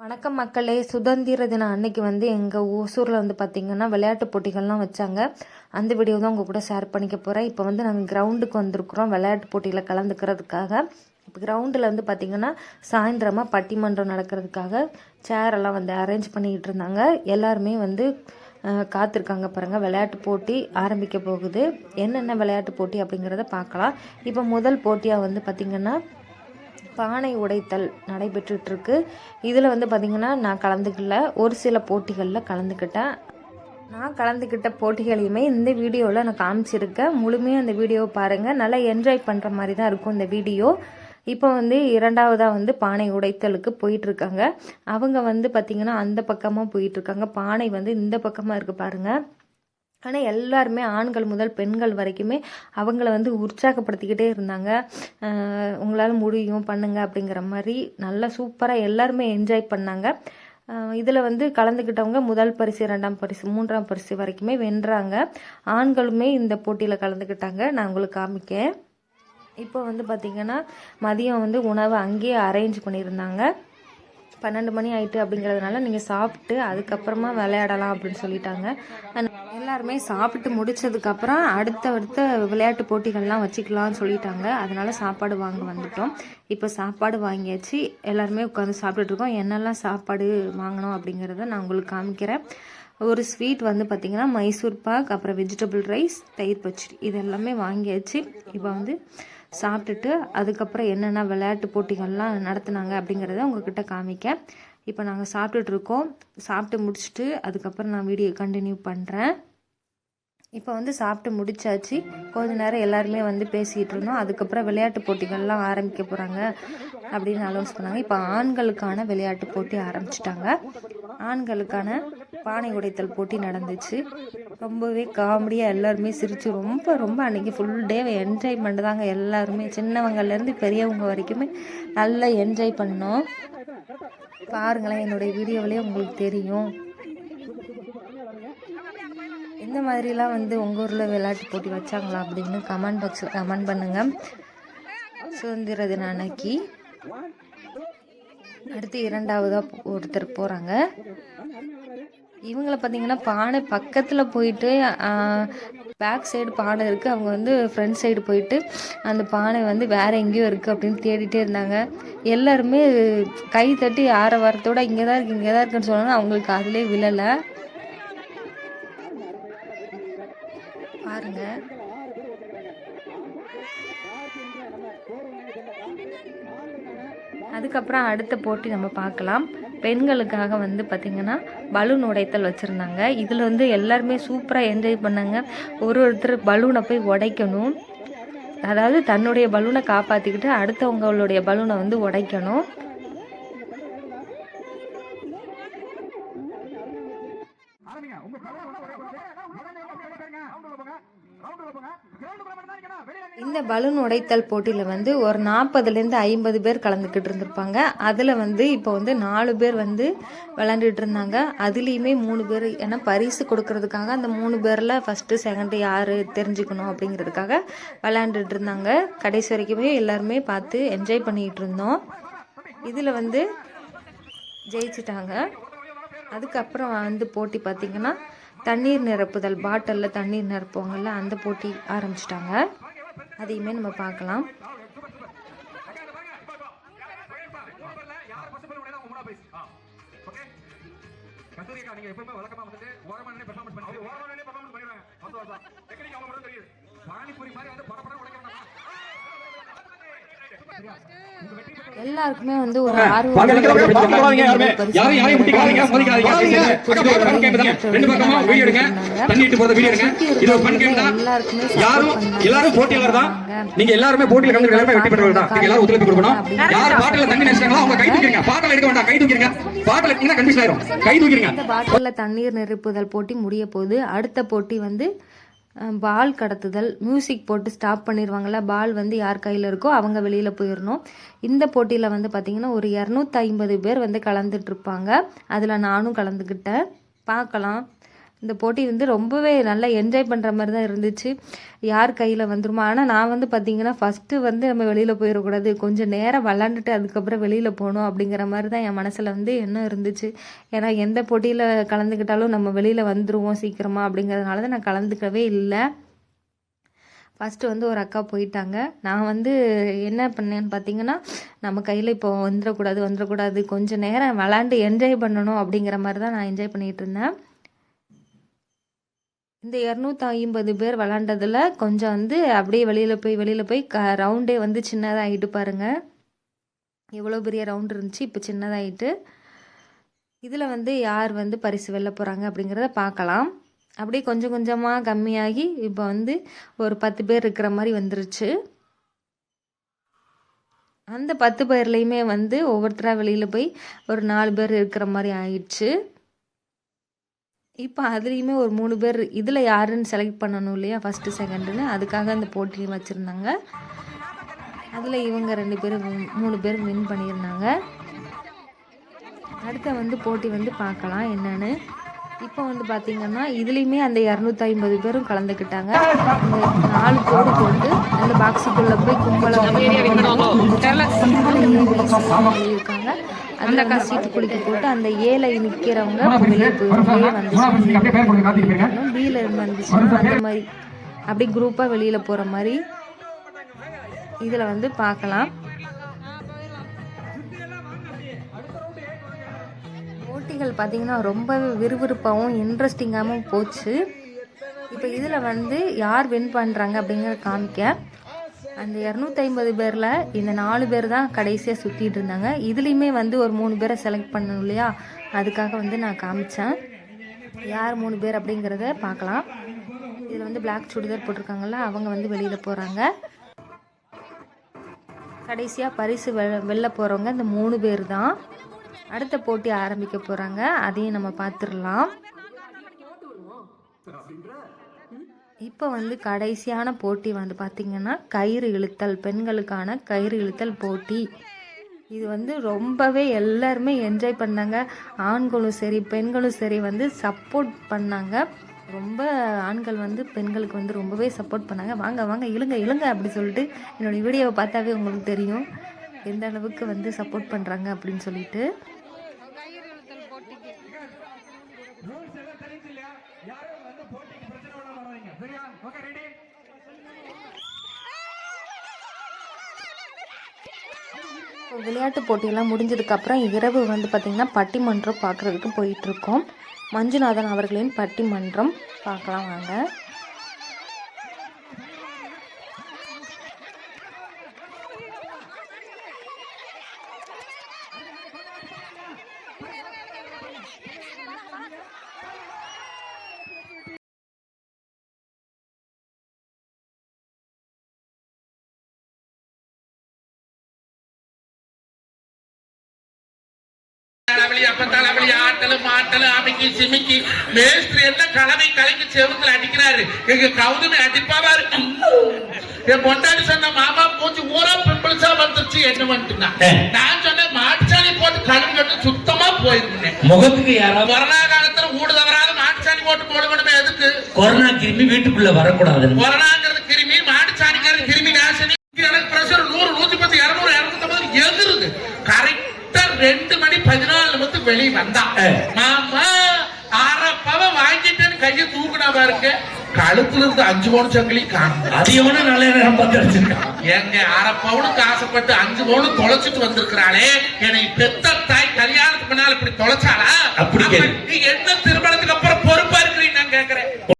வணக்கம் மக்களே. சுதந்திர தினம் அன்னைக்கு வந்து எங்கள் ஓசூரில் வந்து பார்த்திங்கன்னா விளையாட்டு போட்டிகள்லாம் வச்சாங்க. அந்த வீடியோ தான் உங்கள் கூட ஷேர் பண்ணிக்க போகிறேன் இப்போ வந்து நாங்கள் கிரவுண்டுக்கு வந்திருக்கிறோம். விளையாட்டு போட்டியில் கலந்துக்கிறதுக்காக. இப்போ கிரவுண்டில் வந்து பார்த்திங்கன்னா சாயந்தரமாக பட்டிமன்றம் நடக்கிறதுக்காக சேர் எல்லாம் வந்து அரேஞ்ச் பண்ணிக்கிட்டு இருந்தாங்க. எல்லாருமே வந்து காத்திருக்காங்க பாருங்கள் விளையாட்டு போட்டி ஆரம்பிக்க போகுது. என்னென்ன விளையாட்டு போட்டி அப்படிங்கிறத பார்க்கலாம். இப்போ முதல் போட்டியாக வந்து பார்த்திங்கன்னா பானை உடைத்தல் நடைபெற்றுட்ருக்கு. இதில் வந்து பார்த்திங்கன்னா நான் கலந்துக்கல. ஒரு சில போட்டிகளில் கலந்துக்கிட்டேன். நான் கலந்துக்கிட்ட போட்டிகளையுமே இந்த வீடியோவில் நான் காமிச்சிருக்கேன். முழுமையாக அந்த வீடியோவை பாருங்கள் நல்லா என்ஜாய் பண்ணுற மாதிரி தான் இருக்கும் இந்த வீடியோ. இப்போ வந்து இரண்டாவதாக வந்து பானை உடைத்தலுக்கு போயிட்டுருக்காங்க அவங்க வந்து பார்த்திங்கன்னா அந்த பக்கமாக போயிட்டுருக்காங்க பானை வந்து இந்த பக்கமாக இருக்குது பாருங்கள் ஆனால் எல்லாருமே ஆண்கள் முதல் பெண்கள் வரைக்குமே அவங்கள வந்து உற்சாகப்படுத்திக்கிட்டே இருந்தாங்க. உங்களால் முடியும் பண்ணுங்க அப்படிங்கிற மாதிரி நல்லா சூப்பராக எல்லாருமே என்ஜாய் பண்ணாங்க. இதில் வந்து கலந்துக்கிட்டவங்க முதல் பரிசு ரெண்டாம் பரிசு மூன்றாம் பரிசு வரைக்குமே வென்றாங்க. ஆண்களுமே இந்த போட்டியில் கலந்துக்கிட்டாங்க. நான் உங்களுக்கு காமிக்கேன். இப்போ வந்து பார்த்திங்கன்னா மதியம் வந்து உணவை அங்கேயே அரேஞ்ச் பண்ணியிருந்தாங்க. பன்னெண்டு மணி ஆயிட்டு அப்படிங்கிறதுனால நீங்கள் சாப்பிட்டு அதுக்கப்புறமா விளையாடலாம் அப்படின்னு சொல்லிட்டாங்க. எல்லாருமே சாப்பிட்டு முடிச்சதுக்கப்புறம் அடுத்த அடுத்த விளையாட்டு போட்டிகள்லாம் வச்சுக்கலாம்னு சொல்லிட்டாங்க. அதனால சாப்பாடு வாங்க வந்துட்டோம். இப்போ சாப்பாடு வாங்கியாச்சு. எல்லாருமே உட்காந்து சாப்பிட்டுட்ருக்கோம் என்னெல்லாம் சாப்பாடு வாங்கினோம் அப்படிங்கிறத நான் உங்களுக்கு காமிக்கிறேன். ஒரு ஸ்வீட் வந்து பார்த்திங்கன்னா மைசூர் பாக் அப்புறம் வெஜிடபிள் ரைஸ் தயிர் பச்சடி. இது எல்லாமே வாங்கியாச்சு. இப்போ வந்து சாப்பிட்டுட்டு அதுக்கப்புறம் என்னென்ன விளையாட்டு போட்டிகள்லாம் நடத்துனாங்க அப்படிங்கிறத உங்ககிட்ட காமிக்க இப்போ நாங்கள் சாப்பிட்டுட்ருக்கோம். சாப்பிட்டு முடிச்சுட்டு அதுக்கப்புறம் நான் வீடியோ கண்டினியூ பண்ணுறேன் இப்போ வந்து சாப்பிட்டு முடிச்சாச்சு. கொஞ்ச நேரம் எல்லாருமே வந்து பேசிகிட்டு இருந்தோம். அதுக்கப்புறம் விளையாட்டு போட்டிகள்லாம் ஆரம்பிக்க போகிறாங்க அப்படின்னு அலௌன்ஸ் பண்ணாங்க. இப்போ ஆண்களுக்கான விளையாட்டு போட்டி ஆரம்பிச்சிட்டாங்க. ஆண்களுக்கான பானை உடைத்தல் போட்டி நடந்துச்சு. ரொம்பவே காமெடியாக எல்லாருமே சிரிச்சு ரொம்ப ரொம்ப அன்றைக்கி ஃபுல் டே என்ஜாய் பண்ணுதாங்க எல்லாருமே. சின்னவங்கள்லேருந்து பெரியவங்க வரைக்குமே நல்லா என்ஜாய் பண்ணோம். பாருங்களேன் என்னுடைய வீடியோவிலே உங்களுக்கு தெரியும். இந்த மாதிரிலாம் வந்து உங்கள் ஊரில் விளையாட்டு போட்டி வச்சாங்களா அப்படின்னு கமெண்ட் பாக்ஸில் கமெண்ட் பண்ணுங்கள் சுதந்திர தின அன்னைக்கு அடுத்து இரண்டாவதாக ஒருத்தர் போகிறாங்க இவங்கள பார்த்தீங்கன்னா பானை பக்கத்தில் போயிட்டு பேக் சைடு பானை இருக்குது அவங்க வந்து ஃப்ரண்ட் சைடு போயிட்டு அந்த பானை வந்து வேறு எங்கேயோ இருக்குது அப்படின்னு தேடிட்டே இருந்தாங்க. எல்லாருமே கை தட்டி ஆற வாரத்தோட இங்கே தான் இருக்குது இங்கே தான் இருக்குன்னு சொன்னாங்க அவங்களுக்கு அதிலே விழலை. பாருங்க. அதுக்கப்புறம் அடுத்த போட்டி நம்ம பார்க்கலாம். பெண்களுக்காக வந்து பார்த்திங்கன்னா பலூன் உடைத்தல் வச்சுருந்தாங்க. இதில் வந்து எல்லாருமே சூப்பராக என்ஜாய் பண்ணாங்க. ஒரு ஒருத்தர் பலூனை போய் உடைக்கணும். அதாவது தன்னுடைய பலூனை காப்பாற்றிக்கிட்டு அடுத்தவங்களுடைய பலூனை வந்து உடைக்கணும். இந்த பலூன் உடைத்தல் போட்டியில் வந்து ஒரு நாற்பதுலேருந்து ஐம்பது பேர் கலந்துக்கிட்டு இருந்திருப்பாங்க. அதில் வந்து இப்போ வந்து நாலு பேர் வந்து விளாண்டுட்டு இருந்தாங்க. அதுலேயுமே மூணு பேர் ஏன்னா பரிசு கொடுக்கறதுக்காக அந்த மூணு பேரில் ஃபஸ்ட்டு செகண்டு யார் தெரிஞ்சுக்கணும் அப்படிங்கிறதுக்காக விளாண்டுட்டு இருந்தாங்க. கடைசி வரைக்குமே எல்லாருமே பார்த்து என்ஜாய் பண்ணிகிட்டு இருந்தோம். இதில் வந்து ஜெயிச்சிட்டாங்க. அதுக்கப்புறம் வந்து போட்டி பார்த்திங்கன்னா தண்ணீர் நிரப்புதல் பாட்டிலில் தண்ணீர் நிரப்புவாங்கள்ல அந்த போட்டி ஆரம்பிச்சிட்டாங்க. அதையுமே நம்ம பார்க்கலாம். யார் ஓகே கஸ்தூரிக்கா நீங்க எப்பவுமே வழக்கமா வந்துட்டு ஓரமான பெர்ஃபார்மன்ஸ் பண்ணி அவங்க பெர்ஃபார்மன்ஸ் பண்ணிடுறாங்க டெக்னிக் பானிபூரி மாதிரி வந்து படப்படம் பட உடைக்கணும் எல்லாருக்குமே வந்து ஒரு யாருமே. எல்லாரும் போட்டியாளர் தான். நீங்க எல்லாருமே போட்டியில கலந்து எல்லாருமே வெற்றி பெற்றவர்கள் தான். நீங்க எல்லாரும் ஒத்துழைப்பு கொடுக்கணும். யார் பாட்டில தண்ணி நினைச்சாங்களோ அவங்க கை தூக்கிடுங்க. பாட்டில் எடுக்க வேண்டாம் கை தூக்கிடுங்க. பாட்டில் எடுத்தீங்கன்னா கன்ஃபியூஸ் ஆயிரும். கை தூக்கிடுங்க. இந்த பாட்டிலில் தண்ணீர் நிரப்புதல் போட்டி முடிய போகுது. அடுத்த போட்டி வந்து பால் கடத்துதல் மியூசிக் போட்டு ஸ்டாப் பண்ணிடுவாங்கள்ல பால் வந்து யார் கையில் இருக்கோ அவங்க வெளியில் போயிடணும் இந்த போட்டியில் வந்து பார்த்திங்கன்னா ஒரு இரநூத்தி ஐம்பது பேர் வந்து கலந்துட்டுருப்பாங்க அதில் நானும் கலந்துக்கிட்டேன். பார்க்கலாம். இந்த போட்டி வந்து ரொம்பவே நல்லா என்ஜாய் பண்ணுற மாதிரி தான் இருந்துச்சு. யார் கையில் வந்துருமா. ஆனால் நான் வந்து பார்த்தீங்கன்னா ஃபஸ்ட்டு வந்து நம்ம வெளியில் போயிடக்கூடாது. கொஞ்சம் நேரம் விளாண்டுட்டு அதுக்கப்புறம் வெளியில் போகணும் அப்படிங்கிற மாதிரி தான் என் மனசில் வந்து எண்ணம் இருந்துச்சு. ஏன்னா எந்த போட்டியில் கலந்துக்கிட்டாலும் நம்ம வெளியில் வந்துடுவோம் சீக்கிரமாக அப்படிங்கிறதுனால தான் நான் கலந்துக்கவே இல்லை. ஃபஸ்ட்டு வந்து ஒரு அக்கா போயிட்டாங்க. நான் வந்து என்ன பண்ணேன்னு பார்த்தீங்கன்னா நம்ம கையில் இப்போ வந்துடக்கூடாது வந்துடக்கூடாது. கொஞ்சம் நேரம் விளாண்டு என்ஜாய் பண்ணணும் அப்படிங்கிற மாதிரி தான் நான் என்ஜாய் பண்ணிகிட்டு இருந்தேன். இந்த இரநூத்தி ஐம்பது பேர் விளாண்டதில் கொஞ்சம் வந்து அப்படியே வெளியில் போய் வெளியில் போய் க ரவுண்டே வந்து சின்னதாகிட்டு பாருங்கள் எவ்வளோ பெரிய ரவுண்ட் இருந்துச்சு இப்போ சின்னதாகிட்டு இதில் வந்து யார் வந்து பரிசு வெல்ல போகிறாங்க அப்படிங்கிறத பார்க்கலாம். அப்படியே கொஞ்சம் கொஞ்சமாக கம்மியாகி இப்போ வந்து ஒரு பத்து பேர் இருக்கிற மாதிரி வந்துருச்சு. அந்த பத்து பேர்லேயுமே வந்து ஒவ்வொருத்தராக வெளியில் போய் ஒரு நாலு பேர் இருக்கிற மாதிரி ஆயிடுச்சு. இப்போ அதுலேயுமே ஒரு மூணு பேர் இதில் யாருன்னு செலக்ட் பண்ணணும் இல்லையா? ஃபஸ்ட்டு செகண்டுன்னு அதுக்காக அந்த போட்டி வச்சுருந்தாங்க. அதில் இவங்க ரெண்டு பேரும் மூணு பேர் வின் பண்ணியிருந்தாங்க. அடுத்த வந்து போட்டி வந்து பார்க்கலாம் என்னன்னு. இப்போ வந்து பார்த்தீங்கன்னா இதுலேயுமே அந்த இரநூத்தி ஐம்பது பேரும் கலந்துக்கிட்டாங்க. இந்த நாலு கோடு போட்டு அந்த பாக்ஸுக்குள்ளே போய் கும்பலம் அதில் சீட்டு குளிக்க போட்டு அந்த ஏழை நிற்கிறவங்க வெளியே போய் வந்துச்சு அப்படியே பேர் கொடுங்க காத்திட்டு போயிருங்க. பியில் வந்துச்சுன்னா அந்த மாதிரி அப்படி குரூப்பாக வெளியில் போகிற மாதிரி இதில் வந்து பார்க்கலாம். போட்டிகள் பார்த்தீங்கன்னா ரொம்பவே விறுவிறுப்பாகவும் இன்ட்ரெஸ்டிங்காகவும் போச்சு. இப்போ இதில் வந்து யார் வின் பண்ணுறாங்க அப்படிங்கிறத காமிக்க. அந்த இரநூத்தி ஐம்பது பேரில் இந்த நாலு பேர் தான் கடைசியாக சுற்றிட்டு இருந்தாங்க. இதுலேயுமே வந்து ஒரு மூணு பேரை செலக்ட் பண்ணணும் இல்லையா? அதுக்காக வந்து நான் காமிச்சேன். யார் மூணு பேர் அப்படிங்கிறத பார்க்கலாம். இதில் வந்து பிளாக் சுடிதார் போட்டிருக்காங்கல்ல அவங்க வந்து வெளியில் போகிறாங்க கடைசியாக பரிசு வெ வெளில போகிறவங்க இந்த மூணு பேர் தான். அடுத்த போட்டி ஆரம்பிக்க போகிறாங்க அதையும் நம்ம பார்த்துடலாம். இப்போ வந்து கடைசியான போட்டி வந்து பார்த்திங்கன்னா கயிறு இழுத்தல் பெண்களுக்கான கயிறு இழுத்தல் போட்டி. இது வந்து ரொம்பவே எல்லாருமே என்ஜாய் பண்ணாங்க. ஆண்களும் சரி பெண்களும் சரி வந்து சப்போர்ட் பண்ணாங்க. ரொம்ப ஆண்கள் வந்து பெண்களுக்கு வந்து ரொம்பவே சப்போர்ட் பண்ணாங்க. வாங்க வாங்க இழுங்க இழுங்க அப்படி சொல்லிட்டு என்னோடய வீடியோவை பார்த்தாவே உங்களுக்கு தெரியும். எந்த அளவுக்கு வந்து சப்போர்ட் பண்ணுறாங்க அப்படின்னு சொல்லிட்டு. விளையாட்டு போட்டியெல்லாம் முடிஞ்சதுக்கப்புறம் இரவு வந்து பார்த்திங்கன்னா பட்டிமன்றம் பார்க்குறதுக்கு போயிட்டுருக்கோம் மஞ்சுநாதன் அவர்களின் பட்டிமன்றம் பார்க்கலாம் வாங்க தலைவலி அப்ப தலைவலி ஆட்டலு மாட்டலு அமைக்கி சிமிக்கி மேஸ்திரி என்ன கலவை கலைக்கு செவுத்துல அடிக்கிறாரு? எங்க கௌதமி அடிப்பாவா இருக்கு? என் பொண்டாடி சொன்ன மாமா மூஞ்சி ஊரா பிம்பிள்ஸா வந்துருச்சு என்ன வந்துட்டுனா நான் சொன்னேன் மாட்டுச்சாணி போட்டு கழுவு கட்டு சுத்தமா போயிருந்தேன். முகத்துக்கு யாராவது கொரோனா காலத்துல ஊடு தவறாத மாட்டுச்சாணி போட்டு போடணுமே எதுக்கு? கொரோனா கிருமி வீட்டுக்குள்ள வரக்கூடாது கொரோனாங்கிறது கிருமி மாட்டுச்சாணிங்கிறது கிருமி நாசினி. எனக்கு பிரஷர் நூறு நூத்தி பத்து இருநூறு இருநூத்தி எகிருது கரெக்டா ரெண்டு மணி பதினாலு வெளி வந்தான் மாமா கையை தூக்குனா பாருங்க. கழுத்துல இருந்து அஞ்சு பவுன் சங்கிலி காணும். நல்ல நேரம் பார்த்து எங்க அரை பவுனுக்கு ஆசைப்பட்டு அஞ்சு போனும் தொலைச்சிட்டு வந்திருக்கிறாளே. என்னை பெத்த தாய் கல்யாணத்துக்கு முன்னால இப்படி தொலைச்சாளா? அப்படி என்ன திருமணத்துக்கு அப்புறம் பொறுப்பா இருக்கிறீங்க நான் கேக்குறேன்.